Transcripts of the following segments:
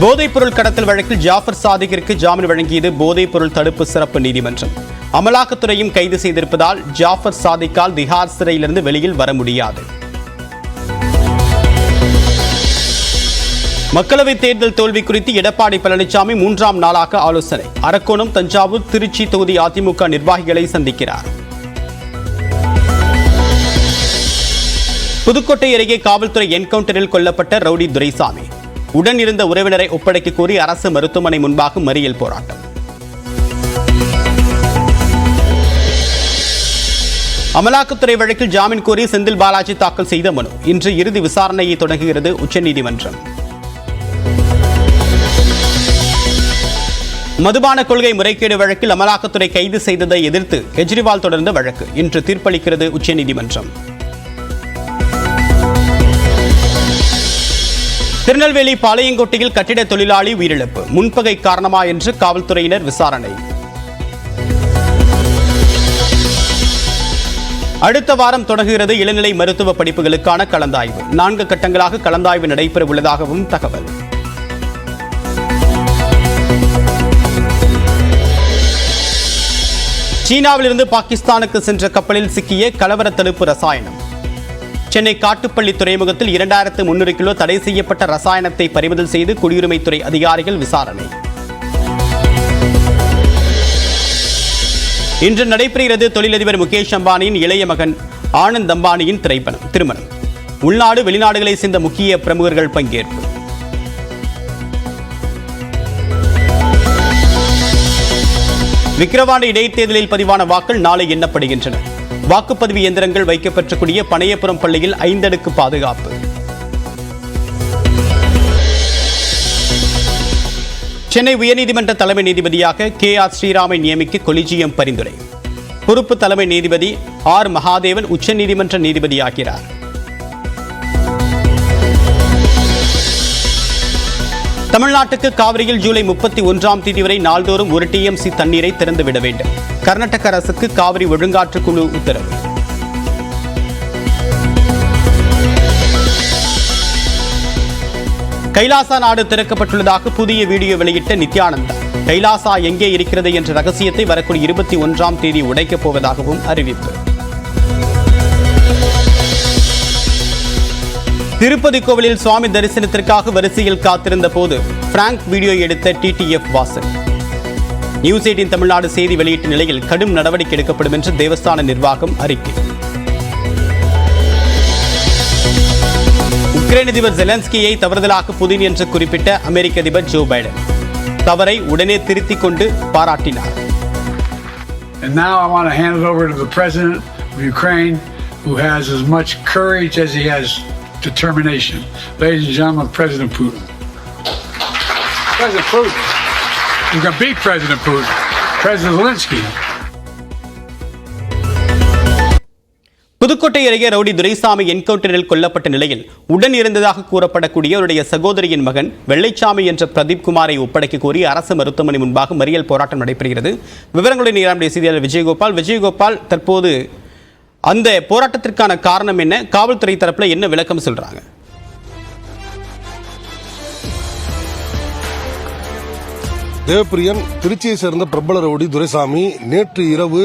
போதைப்பொருள் கடத்தல் வழக்கில் ஜாஃபர் சாதிகிற்கு ஜாமீன் வழங்கியது போதைப்பொருள் தடுப்பு சிறப்பு நீதிமன்றம். அமலாக்கத்துறையும் கைது செய்திருப்பதால் ஜாஃபர் சாதிக்கால் திஹார் சிறையிலிருந்து வெளியில் வர முடியாது. மக்களவைத் தேர்தல் தோல்வி குறித்து எடப்பாடி பழனிசாமி மூன்றாம் நாளாக ஆலோசனை. அரக்கோணம் தஞ்சாவூர் திருச்சி தொகுதி அதிமுக நிர்வாகிகளை சந்திக்கிறார். புதுக்கோட்டை அருகே காவல்துறை என்கவுண்டரில் கொல்லப்பட்ட ரவுடி துரைசாமி. உடன் இருந்த உறவினரை ஒப்படைக்க கோரி அரசு மருத்துவமனை முன்பாக மறியல் போராட்டம். அமலாக்கத்துறை வழக்கில் ஜாமீன் கோரி செந்தில் பாலாஜி தாக்கல் செய்த மனு. இன்று இறுதி விசாரணையை தொடங்குகிறது உச்சநீதிமன்றம். மதுபான கொள்கை முறைகேடு வழக்கில் அமலாக்கத்துறை கைது செய்ததை எதிர்த்து கெஜ்ரிவால் தொடர்ந்த வழக்கு. இன்று தீர்ப்பளிக்கிறது உச்சநீதிமன்றம். திருநெல்வேலி பாளையங்கோட்டையில் கட்டிட தொழிலாளி உயிரிழப்பு. முன்பகை காரணமா என்று காவல்துறையினர் விசாரணை. அடுத்த வாரம் தொடங்குகிறது இளநிலை மருத்துவ படிப்புகளுக்கான கலந்தாய்வு. நான்கு கட்டங்களாக கலந்தாய்வு நடைபெற உள்ளதாகவும் தகவல். சீனாவிலிருந்து பாகிஸ்தானுக்கு சென்ற கப்பலில் சிக்கிய கலவர தடுப்பு ரசாயனம். சென்னை காட்டுப்பள்ளி துறைமுகத்தில் இரண்டாயிரத்து முன்னூறு கிலோ தடை செய்யப்பட்ட ரசாயனத்தை பறிமுதல் செய்து குடியுரிமைத்துறை அதிகாரிகள் விசாரணை. இன்று நடைபெறுகிறது தொழிலதிபர் முகேஷ் அம்பானியின் இளைய மகன் ஆனந்த் அம்பானியின் திரைப்படம் திருமணம். உள்நாடு வெளிநாடுகளை சேர்ந்த முக்கிய பிரமுகர்கள் பங்கேற்பு. விக்கிரவாண்டி இடைத்தேர்தலில் பதிவான வாக்கள் நாளை எண்ணப்படுகின்றன. வாக்குப்பதிவு இயந்திரங்கள் வைக்கப்பெற்றக்கூடிய பனையபுரம் பள்ளியில் ஐந்தடுக்கு பாதுகாப்பு. சென்னை உயர்நீதிமன்ற தலைமை நீதிபதியாக கே ஆர் ஸ்ரீராமை நியமிக்க கொலிஜியம் பரிந்துரை. பொறுப்பு தலைமை நீதிபதி ஆர் மகாதேவன் உச்சநீதிமன்ற நீதிபதியாகிறார். தமிழ்நாட்டுக்கு காவிரியில் ஜூலை முப்பத்தி ஒன்றாம் தேதி வரை நாள்தோறும் ஒரு டிஎம்சி தண்ணீரை திறந்துவிட வேண்டும். கர்நாடக அரசுக்கு காவிரி ஒழுங்காற்று குழு உத்தரவு. கைலாசா நாடு திறக்கப்பட்டுள்ளதாக புதிய வீடியோ வெளியிட்ட நித்யானந்தா கைலாசா எங்கே இருக்கிறது என்ற ரகசியத்தை வரக்கூடிய இருபத்தி ஒன்றாம் தேதி உடைக்கப் போவதாகவும் அறிவிப்பு. திருப்பதி கோவிலில் சுவாமி தரிசனத்திற்காக வரிசையில் காத்திருந்த போது பிராங்க் வீடியோ எடுத்த TTF Vasan news eighteen Tamil Nadu செய்தி வெளியிட்ட நிலையில் கடும் நடவடிக்கை எடுக்கப்படும் என்று தேவஸ்தான நிர்வாகம் அறிக்கை உக்ரைன் அதிபர் ஜெலன்ஸ்கியை தவறுதலாக புதின் என்று குறிப்பிட்ட அமெரிக்க அதிபர் ஜோ பைடன் தவறை உடனே திருத்திக் கொண்டு பாராட்டினார் And now I want to hand it over to the president of Ukraine, who has as much courage as he has determination. Ladies and gentlemen, President Putin. President Putin. You can beat President Putin. President Zelensky. Pudukkottai அருகே rowdy Duraisamy என்கவுண்டரில் கொல்லப்பட்ட நிலையில் உடன் இருந்ததாக கூறப்படக்கூடிய அவருடைய சகோதரியின் மகன் வெள்ளைச்சாமி என்ற பிரதீப் குமாரை ஒப்படைக்க கோரி அரசு மருத்துவமனை முன்பாக மறியல் போராட்டம் நடைபெறுகிறது விவரங்களுடன் நேராமுடைய செய்தியாளர் விஜயகோபால் விஜயகோபால் தற்போது அந்த போராட்டத்திற்கான காரணம் என்ன காவல்துறை தரப்பில் என்ன விளக்கம் சொல்றாங்க தேவப்பிரியன் திருச்சியை சேர்ந்த பிரபல ரவுடி துரைசாமி நேற்று இரவு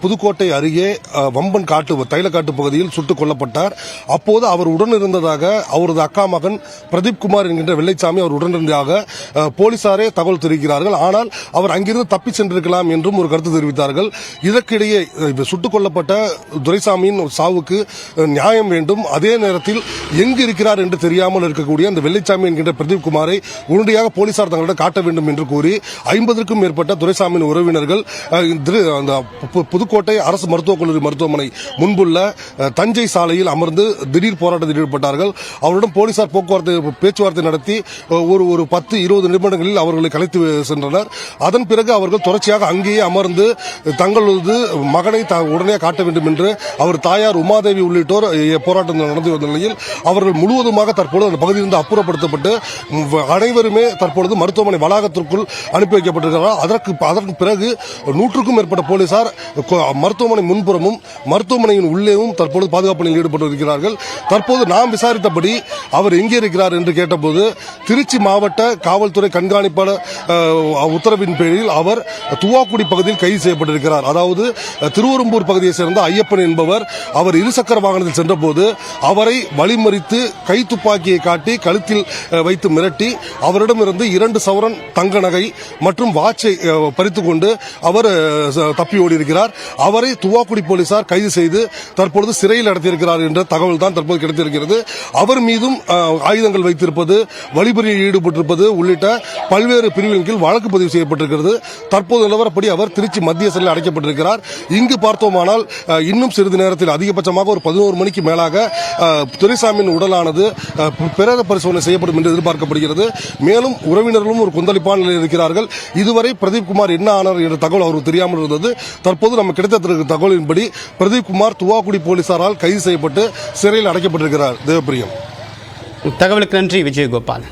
புதுக்கோட்டை அருகே வம்பன் காட்டு தைலக்காட்டு பகுதியில் சுட்டுக் கொல்லப்பட்டார். அப்போது அவர் உடன் இருந்ததாக அவரது அக்கா மகன் பிரதீப் குமார் என்கின்ற வெள்ளைச்சாமி அவர் உடனிருந்ததாக போலீசாரே தகவல் தெரிவிக்கிறார்கள். ஆனால் அவர் அங்கிருந்து தப்பி சென்றிருக்கலாம் என்றும் ஒரு கருத்து தெரிவித்தார்கள். இதற்கிடையே சுட்டுக் கொல்லப்பட்ட துரைசாமியின் சாவுக்கு நியாயம் வேண்டும். அதே நேரத்தில் எங்கு இருக்கிறார் என்று தெரியாமல் இருக்கக்கூடிய அந்த வெள்ளைச்சாமி என்கின்ற பிரதீப் குமாரை உடனடியாக போலீசார் தங்களிடம் காட்ட வேண்டும் என்று கூறி ஐம்பதற்கும் மேற்பட்ட துரைசாமியின் உறவினர்கள் திரு- அந்த பு- புதுக்கோட்டை அரசு மருத்துவக் கல்லூரி மருத்துவமனை முன்புள்ள தஞ்சை சாலையில் அமர்ந்து திடீர் போராட்டத்தில் ஈடுபட்டார்கள். அவருடன் போலீசார் போக்குவரத்து பேச்சுவார்த்தை நடத்தி ஒரு ஒரு பத்து இருபது நிமிடங்களில் அவர்களை கலைத்து சென்றனர். அதன் பிறகு அவர்கள் தொடர்ச்சியாக அங்கேயே அமர்ந்து தங்களது மகனை த- உடனே காட்ட வேண்டும் என்று அவர் தாயார் உமாதேவி உள்ளிட்டோர் போராட்டம் நடந்து வந்த நிலையில் அவர்கள் முழுவதுமாக தற்பொழுது அந்த பகுதியிலிருந்து அப்புறப்படுத்தப்பட்டு அனைவருமே தற்பொழுது மருத்துவமனை வளாகத்திற்குள் அனுப்பி வைக்கப்பட்டிருக்கிறார் அதற்கு அதற்கு பிறகு நூற்றுக்கும் மேற்பட்ட போலீசார் மருத்துவமனை முன்புறமும் மருத்துவமனையின் உள்ளேயும் தற்போது பாதுகாப்பு பணியில் ஈடுபட்டு இருக்கிறார்கள் தற்போது நாம் விசாரித்தபடி அவர் எங்கே இருக்கிறார் என்று கேட்டபோது திருச்சி மாவட்ட காவல்துறை கண்காணிப்பாளர் உத்தரவின் பேரில் அவர் துவாக்குடி பகுதியில் கைது செய்யப்பட்டிருக்கிறார். அதாவது திருவரும்பூர் பகுதியை சேர்ந்த ஐயப்பன் என்பவர் அவர் இருசக்கர வாகனத்தில் சென்றபோது அவரை வழிமறித்து கை துப்பாக்கியை காட்டி கழுத்தில் வைத்து மிரட்டி அவரிடமிருந்து இரண்டு சவரன் தங்க நகை மற்றும் வாட்சை பறித்துக்கொண்டு அவர் ச- தப்பி ஓடி இருக்கிறார் அவரை துவாக்குடி போலீசார் கைது செய்து தற்பொழுது சிறையில் அடைத்திருக்கிறார் என்ற தகவல் தான் தற்போது கிடைத்திருக்கிறது. அவர் மீதும் ஆயுதங்கள் வைத்திருப்பது வழிபறியில் ஈடுபட்டிருப்பது உள்ளிட்ட பல்வேறு பிரிவின் கீழ் வழக்கு பதிவு செய்யப்பட்டிருக்கிறது. தற்போது நிலவரப்படி அவர் திருச்சி மத்திய சிறையில் அடைக்கப்பட்டிருக்கிறார். இங்கு பார்த்தோமானால் இன்னும் சிறிது நேரத்தில் அதிகபட்சமாக ஒரு பதினோரு மணிக்கு மேலாக துரைசாமியின் உடலானது பிரேத பரிசோதனை செய்யப்படும் என்று எதிர்பார்க்கப்படுகிறது. மேலும் உறவினர்களும் ஒரு கொந்தளிப்பான நிலையில் இருக்கிறார்கள். இதுவரை பிரதீப் குமார் என்ன ஆனார் என்ற தகவல் அவருக்கு தெரியாமல் இருந்தது. தற்போது நம்ம கிடைத்த தகவலின்படி பிரதீப் குமார் துவாக்குடி போலீசாரால் கைது செய்யப்பட்டு சிறையில் அடைக்கப்பட்டிருக்கிறார். தேவப்பிரியம். தகவலுக்கு நன்றி விஜயகோபால்.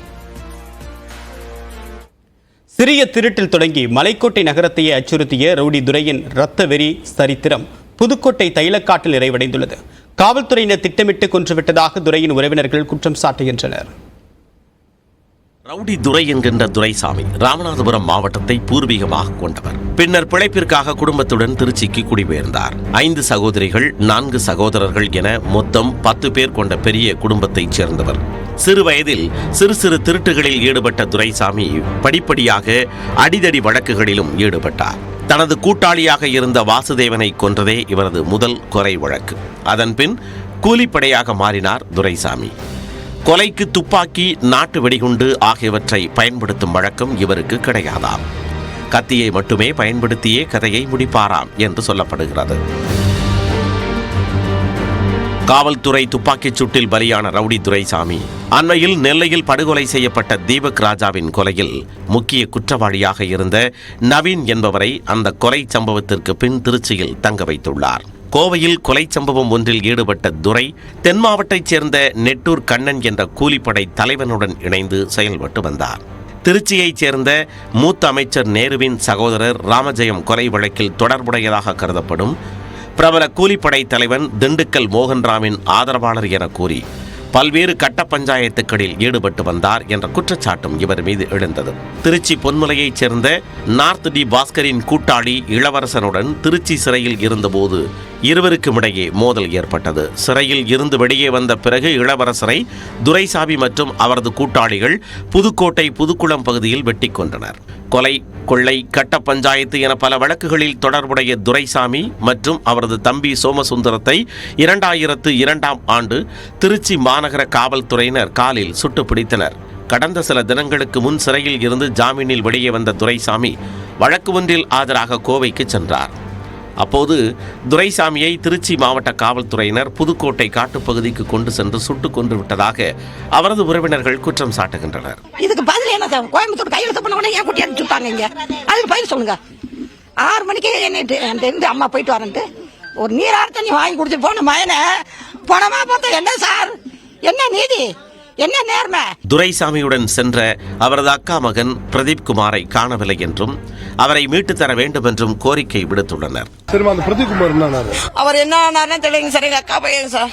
சிறிய திருட்டில் தொடங்கி மலைக்கோட்டை நகரத்தையே அச்சுறுத்திய ரவுடி துரையின் இரத்த வெறி சரித்திரம் புதுக்கோட்டை தைலக்காட்டில் நிறைவடைந்துள்ளது. காவல்துறையினர் திட்டமிட்டு கொன்றுவிட்டதாக துரையின் உறவினர்கள் குற்றம் சாட்டுகின்றனர். ரவுடி துரை என்கின்ற துரைசாமி ராமநாதபுரம் மாவட்டத்தை பூர்வீகமாக கொண்டவர். பின்னர் பிழைப்பிற்காக குடும்பத்துடன் திருச்சிக்கு குடிபெயர்ந்தார். ஐந்து சகோதரிகள் நான்கு சகோதரர்கள் என மொத்தம் பத்து பேர் கொண்ட பெரிய குடும்பத்தைச் சேர்ந்தவர். சிறு வயதில் சிறு சிறு திருட்டுகளில் ஈடுபட்ட துரைசாமி படிப்படியாக அடிதடி வழக்குகளிலும் ஈடுபட்டார். தனது கூட்டாளியாக இருந்த வாசுதேவனை கொன்றதே இவரது முதல் கொலை வழக்கு. அதன்பின் கூலிப்படையாக மாறினார் துரைசாமி. கொலைக்கு துப்பாக்கி நாட்டு வெடிகுண்டு ஆகியவற்றை பயன்படுத்தும் வழக்கம் இவருக்கு கிடையாதாம். கத்தியை மட்டுமே பயன்படுத்தியே கதையை முடிப்பாராம் என்று சொல்லப்படுகிறது. காவல்துறை துப்பாக்கிச் சூட்டில் பலியான ரவுடி துரைசாமி அண்மையில் நெல்லையில் படுகொலை செய்யப்பட்ட தீபக் ராஜாவின் கொலையில் முக்கிய குற்றவாளியாக இருந்த நவீன் என்பவரை அந்த கொலை சம்பவத்திற்கு பின் திருச்சியில் தங்க வைத்துள்ளார். கோவையில் கொலை சம்பவம் ஒன்றில் ஈடுபட்ட துரை தென் மாவட்டைச் சேர்ந்த நெட்டூர் கண்ணன் என்ற கூலிப்படை தலைவனுடன் இணைந்து செயல்பட்டு வந்தார். திருச்சியைச் சேர்ந்த மூத்த அமைச்சர் நேருவின் சகோதரர் ராமஜெயம் கொலை வழக்கில் தொடர்புடையதாக கருதப்படும் பிரபல கூலிப்படை தலைவன் திண்டுக்கல் மோகன்ராமின் ஆதரவாளர் என கூறி பல்வேறு கட்ட பஞ்சாயத்துக்களில் ஈடுபட்டு வந்தார் என்ற குற்றச்சாட்டும் இவர் மீது எழுந்தது. திருச்சி பொன்முலையைச் சேர்ந்த நார்த் டி. பாஸ்கரின் கூட்டாளி இளவரசனுடன் திருச்சி சிறையில் இருந்தபோது இருவருக்கும் இடையே மோதல் ஏற்பட்டது. சிறையில் இருந்து வெளியே வந்த பிறகு இளவரசரை துரைசாமி மற்றும் அவரது கூட்டாளிகள் புதுக்கோட்டை புதுக்குளம் பகுதியில் வெட்டி கொன்றனர். கொலை கொள்ளை கட்ட பஞ்சாயத்து என பல வழக்குகளில் தொடர்புடைய துரைசாமி மற்றும் அவரது தம்பி சோமசுந்தரத்தை இரண்டாயிரத்து இரண்டாம் ஆண்டு திருச்சி மாநகர காவல்துறையினர் காலில் சுட்டு பிடித்தனர் கடந்த சில தினங்களுக்கு முன் சிறையில் இருந்து ஜாமீனில் வெளியே வந்த துரைசாமி வழக்கு ஒன்றில் ஆஜராக கோவைக்கு சென்றார். அப்போது துரைசாமியை திருச்சி மாவட்ட காவல்துறையினர் புதுக்கோட்டை காட்டுப்பகுதிக்கு கொண்டு சென்று சுட்டுக் கொன்று விட்டதாக அவரது உறவினர்கள் குற்றம் சாட்டுகின்றனர். இதுக்கு பதில் என்ன சார் கோயம்புத்தூர் கையெழுத்து பண்ண உடனே ஏன் குட்டி அடிச்சு இங்க? அதுக்கு பதில் சொல்லுங்க. ஆறு மணிக்கு என்ன அம்மா போயிட்டு வரேன்ட்டு. ஒரு நீராறு தண்ணி வாங்கி குடிச்சு போன மயனை பணமா பார்த்தா என்ன சார்? என்ன நீதி? என்ன நேர்மை? துரைசாமியுடன் சென்ற அவரது அக்கா மகன் பிரதீப் குமாரை காணவில்லை என்றும் அவரை மீட்டுத் தர வேண்டும் என்றும் கோரிக்கை விடுத்துள்ளனர். சரிம்மா அந்த பிரதீப் குமார் என்ன ஆனாரு? அவர் என்ன தெரியலங்க சார் எங்க அக்கா பையன் சார்.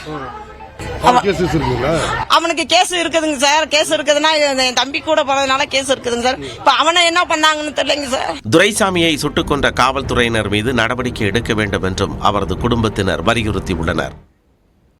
அவனுக்கு கேஸ் இருக்குதுங்க சார். கேஸ் இருக்குதுன்னா என் தம்பி கூட போனதுனால கேஸ் இருக்குதுங்க சார். இப்ப அவனை என்ன பண்ணாங்கன்னு தெரியலங்க சார். துரைசாமியை சுட்டுக் கொன்ற காவல்துறையினர் மீது நடவடிக்கை எடுக்க வேண்டும் என்றும் அவரது குடும்பத்தினர் வலியுறுத்தியுள்ளனர்.